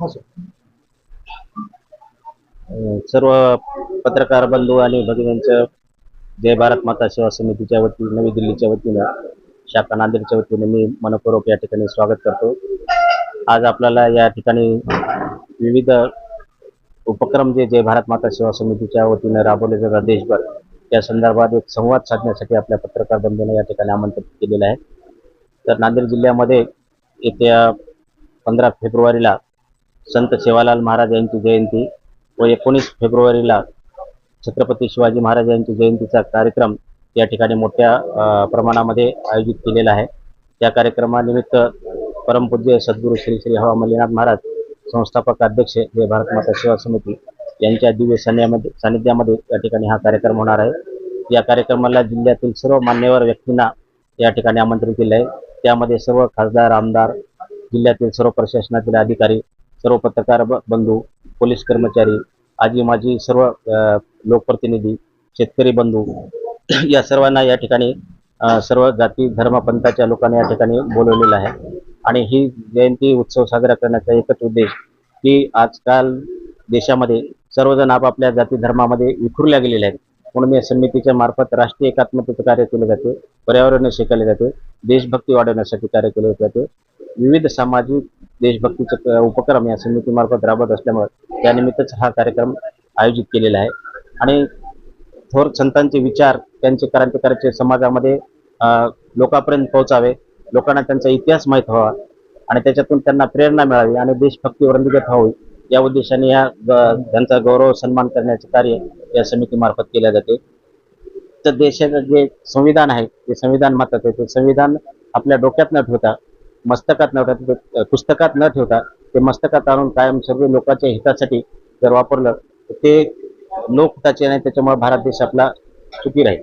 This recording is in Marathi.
हो, सर्व पत्रकार बंधू आणि भगिनींचं जय भारत माता सेवा समितीच्या वतीने नवी दिल्लीच्या वतीनं शाखा नांदेडच्या वतीने मी मनपूर्वक या ठिकाणी स्वागत करतो. आज आपल्याला या ठिकाणी विविध उपक्रम जे जय भारत माता सेवा समितीच्या वतीने राबवले जातात देशभर त्या संदर्भात एक संवाद साधण्यासाठी आपल्या पत्रकार बंधूंना या ठिकाणी आमंत्रित केलेलं आहे. तर नांदेड जिल्ह्यामध्ये येत्या पंधरा फेब्रुवारीला संत सेवालाल महाराज यांची जयंती व एकोणीस फेब्रुवारीला छत्रपती शिवाजी महाराज यांची जयंतीचा कार्यक्रम या ठिकाणी मोठ्या प्रमाणामध्ये आयोजित केलेला आहे. त्या कार्यक्रमानिमित्त परमपूज्य सद्गुरू श्री श्री हवा मल्लीनाथ महाराज संस्थापक अध्यक्ष जय भारत माता सेवा समिती यांच्या दिव्य सान्निध्यामध्ये सानिध्यामध्ये या ठिकाणी हा कार्यक्रम होणार आहे. या कार्यक्रमाला जिल्ह्यातील सर्व मान्यवर व्यक्तींना या ठिकाणी आमंत्रित केले आहे. त्यामध्ये सर्व खासदार आमदार जिल्ह्यातील सर्व प्रशासनातील अधिकारी सर्व पत्रकार बंधू पोलीस कर्मचारी आजी माझी सर्व लोकप्रतिनिधी शेतकरी बंधू या सर्वांना या ठिकाणी सर्व जाती धर्म पंथाच्या लोकांना या ठिकाणी बोलवलेलं आहे. आणि ही जयंती उत्सव साजरा करण्याचा एकच उद्देश की आजकाल देशामध्ये सर्वजण आपापल्या जाती धर्मामध्ये विखुरल्या गेलेले आहेत. म्हणून या समितीच्या मार्फत राष्ट्रीय एकात्मतेचं कार्य केले जाते पर्यावरण शिकवले जाते देशभक्ती वाढवण्यासाठी कार्य केले जाते. विविध सामाजिक देशभक्तीचे उपक्रम या समितीमार्फत राबवत असल्यामुळे त्यानिमित्तच हा कार्यक्रम आयोजित केलेला आहे. आणि थोर संतांचे विचार त्यांचे क्रांतिकारचे समाजामध्ये लोकांपर्यंत पोहोचावे लोकांना त्यांचा इतिहास माहीत व्हावा आणि त्याच्यातून त्यांना प्रेरणा मिळावी आणि देशभक्ती वृद्धिगत व्हावी या उद्देशाने या त्यांचा गौरव सन्मान करण्याचे कार्य या समितीमार्फत केले जाते. तर देशाचं जे संविधान आहे ते संविधान महत्वाचं आहे ते संविधान आपल्या डोक्यात न ठेवता मस्तकात न ठेवता पुस्तकात न ठेवता ते मस्तकात आणून कायम सर्व लोकांच्या हितासाठी जर वापरलं तर ते लोकहिताचे नाही त्याच्यामुळे भारत देश आपला सुखी राहील.